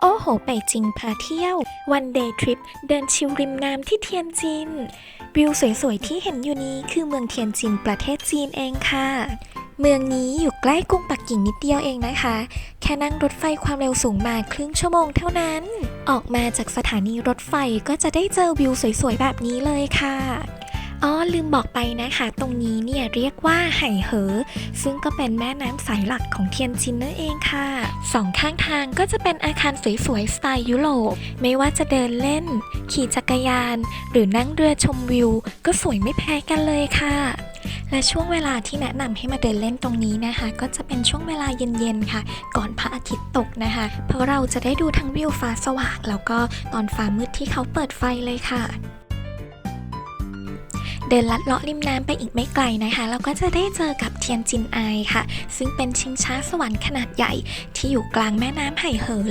โอ้โห ไปจริงพาเที่ยว วันเดย์ทริป เดินชิลริมน้ำที่เทียนจิน วิวสวยๆ ที่เห็นอยู่นี้คือเมืองเทียนจินประเทศจีนเองค่ะ เมืองนี้อยู่ใกล้กรุงปักกิ่งนิดเดียวเองนะคะ แค่นั่งรถไฟความเร็วสูงมาครึ่งชั่วโมงเท่านั้น ออกมาจากสถานีรถไฟก็จะได้เจอวิวสวยๆ แบบนี้เลยค่ะ อ๋อลืมบอกไปนะคะ ตรงนี้เนี่ยเรียกว่าไห่เหอ ซึ่งก็เป็นแม่น้ำสายหลักของเทียนจินนั่นเองค่ะสองข้างทางก็จะเป็นอาคารสวยๆสไตล์ยุโรปไม่ว่าจะเดินเล่น ขี่จักรยาน หรือนั่งเรือชมวิว ก็สวยไม่แพ้กันเลยค่ะ และช่วงเวลาที่แนะนำให้มาเดินเล่นตรงนี้นะคะ ก็จะเป็นช่วงเวลาเย็นๆค่ะ ก่อนพระอาทิตย์ตกนะคะ เพราะเราจะได้ดูทั้งวิวฟ้าสว่างแล้วก็ตอนฟ้ามืดที่เขาเปิดไฟเลยค่ะ เดินลัดเลาะริมน้ำไปอีกไม่ไกลนะคะ เราก็จะได้เจอกับเทียนจินไอค่ะ ซึ่งเป็นชิงช้าสวรรค์ขนาดใหญ่ที่อยู่กลางแม่น้ำไห่เหอ